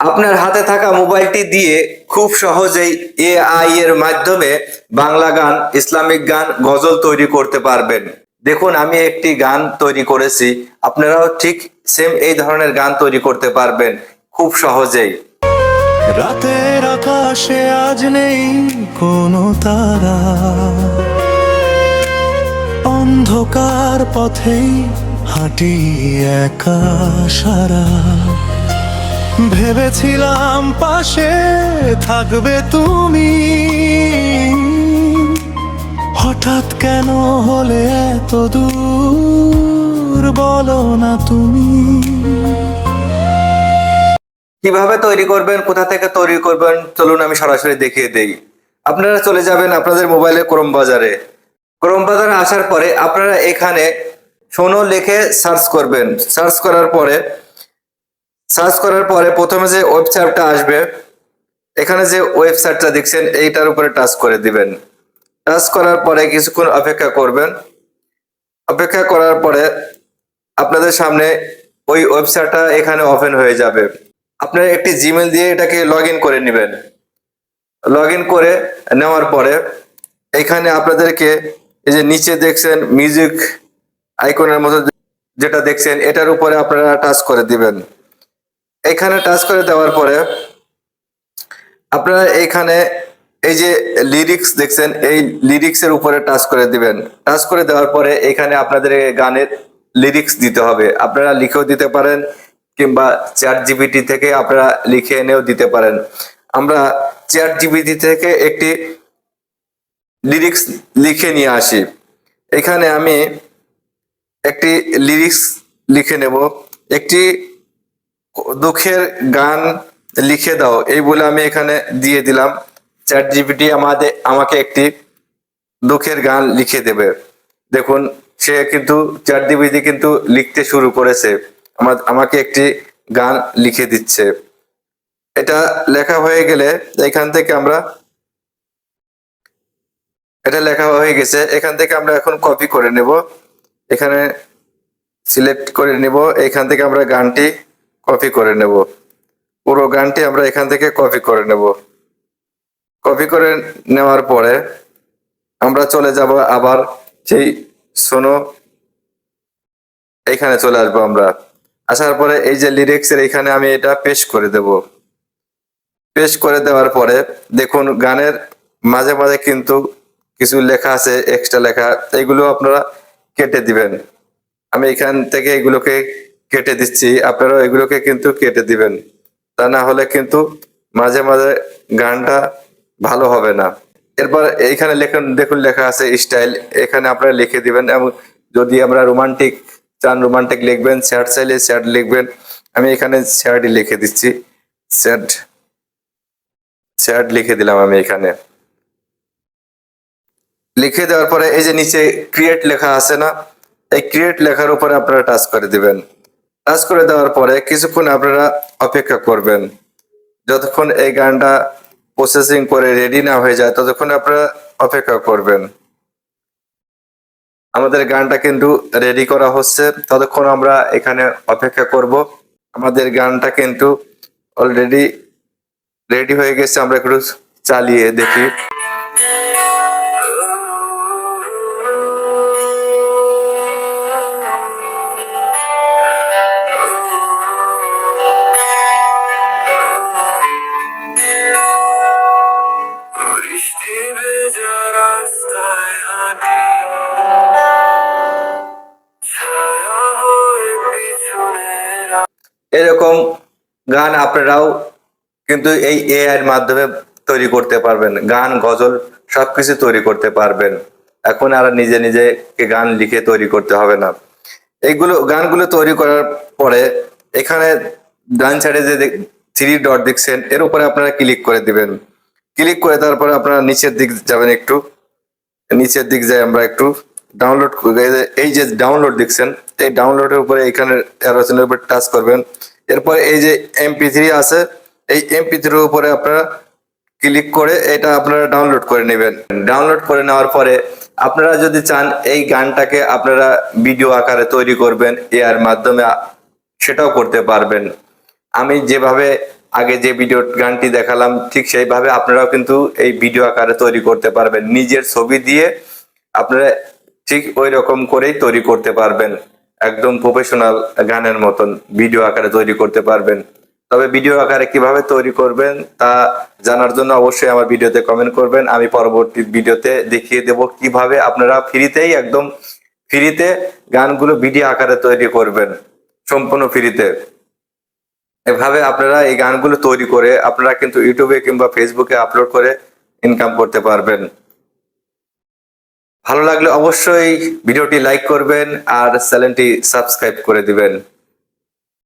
আপনার হাতে থাকা মোবাইলটি দিয়ে খুব সহজেই এআই এর মাধ্যমে বাংলা গান, ইসলামিক গান, গজল তৈরি করতে পারবেন। দেখুন, আমি একটি গান তৈরি করেছি। আপনারাও ঠিক সেম এই ধরনের গান তৈরি করতে পারবেন খুব সহজেই। রাতের আকাশে আজ নেই কোনো তারা। অন্ধকার পথেই হাঁটি একা সারা। ভেবেছিলাম পাশে থাকবে তুমি। হঠাৎ কেন হলে এত দূর বলো না তুমি। কীভাবে তৈরি করবেন, কোথা থেকে তৈরি করবেন, চলুন আমি সরাসরি দেখিয়ে দেই। আপনারা চলে যাবেন আপনাদের মোবাইলে ক্রোম বাজারে। ক্রোম বাজারে আসার পরে আপনারা এখানে সোনো লিখে সার্চ করবেন। সার্চ করার পরে সার্চ করার পরে প্রথমে যে ওয়েবসাইটটা আসবে, এখানে যে ওয়েবসাইটটা দেখছেন, এইটার উপরে টাচ করে দিবেন। টাচ করার পরে কিছুক্ষণ অপেক্ষা করবেন। অপেক্ষা করার পরে আপনাদের সামনে ওই ওয়েবসাইটটা এখানে ওপেন হয়ে যাবে। আপনারা একটি জিমেল দিয়ে এটাকে লগ করে নেবেন। লগ করে নেওয়ার পরে এখানে আপনাদেরকে এই যে নিচে দেখছেন মিউজিক আইকনের মতো যেটা দেখছেন, এটার উপরে আপনারা টাচ করে দিবেন। এখানে টাচ করে দেওয়ার পরে আপনারা এখানে এই যে লিরিক্স দেখছেন, এই লিরিক্স এর উপরে টাচ করে দিবেন। টাচ করে দেওয়ার পরে এখানে আপনাদের গানের লিরিক্স দিতে হবে। আপনারা লিখেও দিতে পারেন, কিংবা চ্যাট জিবিটি থেকে আপনারা লিখে এনেও দিতে পারেন। আমরা চ্যাট জিবিটি থেকে একটি লিরিক্স লিখে নিয়ে আসি। এখানে আমি একটি লিরিক্স লিখে নেব। একটি দুঃখের গান লিখে দাও। এই বলে আমি এখানে দিয়ে দিলাম। চ্যাট জিপিটি আমাদের আমাকে একটি দুঃখের গান লিখে দেবে। দেখুন, সে কিন্তু চ্যাট জিপিটি কিন্তু লিখতে শুরু করেছে। আমার, আমাকে একটি গান লিখে দিচ্ছে। এটা লেখা হয়ে গেলে এখান থেকে আমরা, এটা লেখা হয়ে গেছে। এখান থেকে আমরা এখন কপি করে নেব। এখানে সিলেক্ট করে নেব। এখান থেকে আমরা গানটি কপি করে নেব। পুরো গানটি আমরা এখান থেকে কপি করে নেব। কপি করে নেওয়ার পরে আমরা চলে যাব আবার সেই শোনো এখানে চলে আসব আমরা। আসার পরে এই যে লিরিক্স এর এখানে আমি এটা পেশ করে দেব। পেশ করে দেওয়ার পরে দেখুন গানের মাঝে মাঝে কিন্তু কিছু লেখা আছে এক্সট্রা লেখা, এগুলো আপনারা কেটে দিবেন। আমি এখান থেকে এগুলোকে কেটে দিচ্ছি। আপনারাও এগুলোকে কিন্তু কেটে দিবেন। তা না হলে কিন্তু মাঝে মাঝে গানটা ভালো হবে না। এরপর এইখানে লেখুন, দেখুন লেখা আছে স্টাইল। এখানে আপনারা লিখে দিবেন এবং যদি আমরা রোমান্টিক, চান রোমান্টিক লিখবেন, স্যাড চাইলে স্যাড লিখবেন, আমি এখানে স্যাডই লিখে দিচ্ছি। স্যাড স্যাড লিখে দিলাম আমি এখানে। লিখে দেওয়ার পরে এই যে নিচে ক্রিয়েট লেখা আছে না, এই ক্রিয়েট লেখার উপরে আপনারা টাচ করে দিবেন। টাচ করে দেওয়ার পরে কিছুক্ষণ আপনারা অপেক্ষা করবেন। যতক্ষণ এই গানটা প্রসেসিং করে রেডি না হয়ে যায়, ততক্ষণ আপনারা অপেক্ষা করবেন। আমাদের গানটা কিন্তু রেডি করা হচ্ছে, ততক্ষণ আমরা এখানে অপেক্ষা করব। আমাদের গানটা কিন্তু অলরেডি রেডি হয়ে গেছে, আমরা একটু চালিয়ে দেখি। গান আপনারাও কিন্তু এই এআই এর মাধ্যমে তৈরি করতে পারবেন। গান, গজল সবকিছু তৈরি করতে পারবেন। এখন আর নিজে নিজে গান লিখে তৈরি করতে হবে না। এইগুলো, গানগুলো তৈরি করার পরে এখানে ডান সাইডে যে থ্রি ডট দেখছেন, এর উপরে আপনারা ক্লিক করে দিবেন। ক্লিক করে তারপরে আপনারা নিচের দিক যাবেন একটু। নিচের দিক যাই আমরা একটু ডাউনলোড এই যে ডাউনলোড দেখছেন, এই ডাউনলোডের উপরে এখানে উপরে টাচ করবেন। এরপর এই যে এমপি থ্রি আছে, এই এমপি থ্রির উপরে আপনারা ক্লিক করে এটা আপনারা ডাউনলোড করে নেবেন। ডাউনলোড করে নেওয়ার পরে আপনারা যদি চান এই গানটাকে আপনারা ভিডিও আকারে তৈরি করবেন এর মাধ্যমে সেটাও করতে পারবেন। আমি যেভাবে আগে যে ভিডিও গানটি দেখালাম, ঠিক সেইভাবে আপনারাও কিন্তু এই ভিডিও আকারে তৈরি করতে পারবেন। নিজের ছবি দিয়ে আপনারা ঠিক ওই রকম করেই তৈরি করতে পারবেন। একদম প্রফেশনাল গানের মতন ভিডিও আকারে তৈরি করতে পারবেন। তবে ভিডিও আকারে কীভাবে তৈরি করবেন তা জানার জন্য অবশ্যই আমার ভিডিওতে কমেন্ট করবেন। আমি পরবর্তী ভিডিওতে দেখিয়ে দেব কীভাবে আপনারা ফ্রিতেই একদম ফ্রিতে গানগুলো ভিডিও আকারে তৈরি করবেন, সম্পূর্ণ ফ্রিতে এভাবে আপনারা এই গানগুলো তৈরি করে আপনারা কিন্তু ইউটিউবে কিংবা ফেসবুকে আপলোড করে ইনকাম করতে পারবেন। ভালো লাগলে অবশ্যই ভিডিওটি লাইক করবেন আর চ্যানেলটি সাবস্ক্রাইব করে দিবেন।